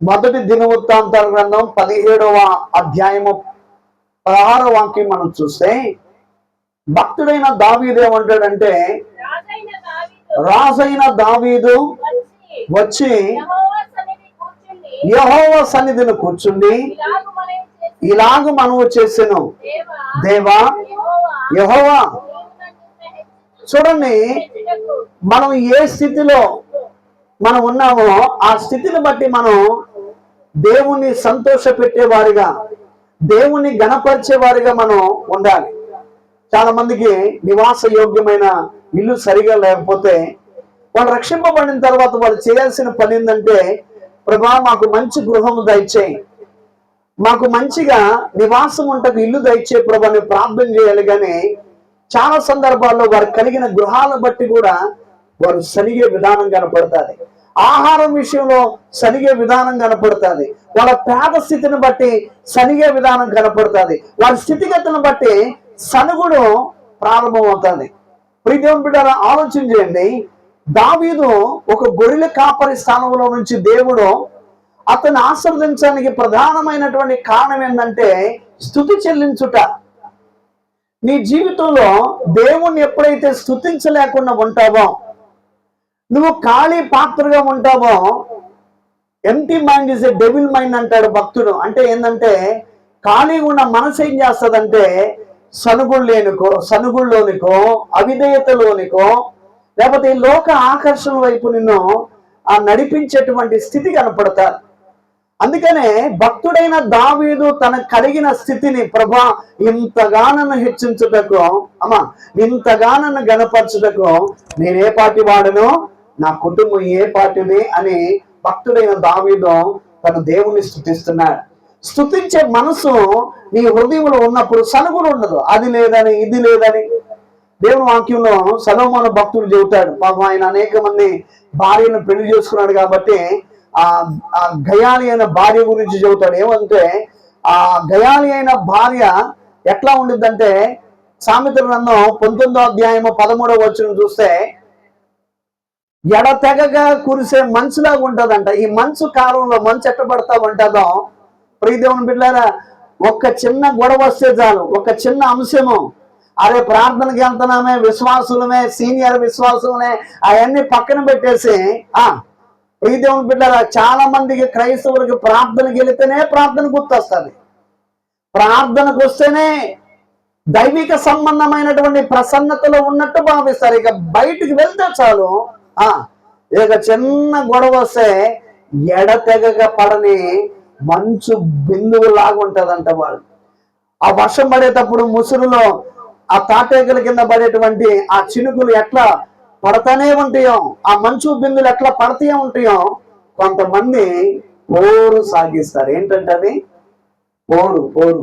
మొదటి దినవృత్తాంతాల గ్రంథం పదిహేడవ అధ్యాయము పదహార వాక్యం మనం చూస్తే భక్తుడైన దావీదు ఏమంటాడంటే రాజైన దావీదు వచ్చి యహోవ సన్నిధిని కూర్చుండి ఇలాగ మనము చేసాను. దేవా యహోవా చూడండి మనం ఏ స్థితిలో మనం ఉన్నామో ఆ స్థితిని బట్టి మనం దేవుణ్ణి సంతోష పెట్టేవారిగా దేవుణ్ణి గణపరిచే వారిగా మనం ఉండాలి. చాలా మందికి నివాస యోగ్యమైన ఇల్లు సరిగా లేకపోతే వాళ్ళు రక్షింపబడిన తర్వాత వాళ్ళు చేయాల్సిన పని ఏంటంటే ప్రభా మాకు మంచి గృహము దయచేయి. మాకు మంచిగా నివాసం ఉంటకు ఇల్లు దయచే ప్రభాని ప్రార్థన చేయాలి. కానీ చాలా సందర్భాల్లో వారు కలిగిన గృహాలను బట్టి కూడా వారు సరిగే విధానం కనపడుతుంది. ఆహారం విషయంలో సరిగే విధానం కనపడుతుంది. వాళ్ళ పేద స్థితిని బట్టి సరిగే విధానం కనపడుతుంది. వారి స్థితిగతిని బట్టి సనుగుడు ప్రారంభమవుతుంది. ప్రీతం బిడ్డ ఆలోచన చేయండి. దావీదు ఒక గొర్రెల కాపరి స్థానంలో నుంచి దేవుడు అతను ఆశీర్వదించడానికి ప్రధానమైనటువంటి కారణం ఏంటంటే స్థుతి చెల్లించుట. నీ జీవితంలో దేవుణ్ణి ఎప్పుడైతే స్థుతించలేకుండా ఉంటావో నువ్వు ఖాళీ పాత్రగా ఉంటావో? Empty mind is a devil mind అంటాడు భక్తుడు. అంటే ఏంటంటే ఖాళీగా ఉన్న మనసు ఏం చేస్తుందంటే సనుగుళ్ళేనికో సనుగుల్లోనికో అవిధేయతలోనికో లేకపోతే ఈ లోక ఆకర్షణ వైపు నిన్ను ఆ నడిపించేటువంటి స్థితి కనపడతారు. అందుకనే భక్తుడైన దావీదు తన కలిగిన స్థితిని ప్రభా ఇంతగానను హెచ్చించుటకు అమ్మా ఇంతగానను గనపరచుటకు నేనే పాటి వాడను నా కుటుంబం ఏ పాటిది అని భక్తుడైన దావీదు తన దేవుణ్ణి స్థుతిస్తున్నాడు స్థుతించే మనసు నీ హృదయంలో ఉన్నప్పుడు సలుగులు ఉండదు. అది లేదని ఇది లేదని. దేవుని వాక్యంలో సలోమాన భక్తులు చెబుతాడు. పాపం ఆయన అనేక మంది భార్యను పెళ్ళి చేసుకున్నాడు కాబట్టి ఆ ఆ గయాలి అయిన భార్య గురించి చెబుతాడు. ఏమంటే ఆ గయాలి అయిన భార్య ఎట్లా ఉండిద్దంటే సామెత గ్రంథం పంతొమ్మిదో అధ్యాయము పదమూడవ వచ్చిన చూస్తే ఎడతెగగా కురిసే మంచులాగా ఉంటుందంట. ఈ మంచు కాలంలో మంచు ఎట్ట పడతా ఉంటుందో ప్రియదేవుని బిడ్డారా ఒక్క చిన్న గొడవ వస్తే చాలు ఒక చిన్న అంశము. అరే ప్రార్థనకి వెళ్తున్నామే విశ్వాసులమే సీనియర్ విశ్వాసులమే అవన్నీ పక్కన పెట్టేసి ఆ ప్రియదేవుని బిడ్డారా చాలా మందికి క్రైస్తవులకి ప్రార్థనకి వెళితేనే ప్రార్థన గుర్తొస్తుంది. ప్రార్థనకు వస్తేనే దైవిక సంబంధమైనటువంటి ప్రసన్నతలో ఉన్నట్టు భావిస్తారు. ఇక బయటికి వెళ్తే చాలు ఇక చిన్న గొడవ వస్తే ఎడతెగక పడని మంచు బిందువు లాగా ఉంటదంట వాళ్ళు ఆ వర్షం పడేటప్పుడు ముసురులో ఆ తాటేకల కింద పడేటువంటి ఆ చినుకులు ఎట్లా పడతానే ఉంటాయో ఆ మంచు బిందులు ఎట్లా పడతా ఉంటాయో కొంతమంది పోరు సాగిస్తారు. ఏంటంటే అది? పోరు పోరు.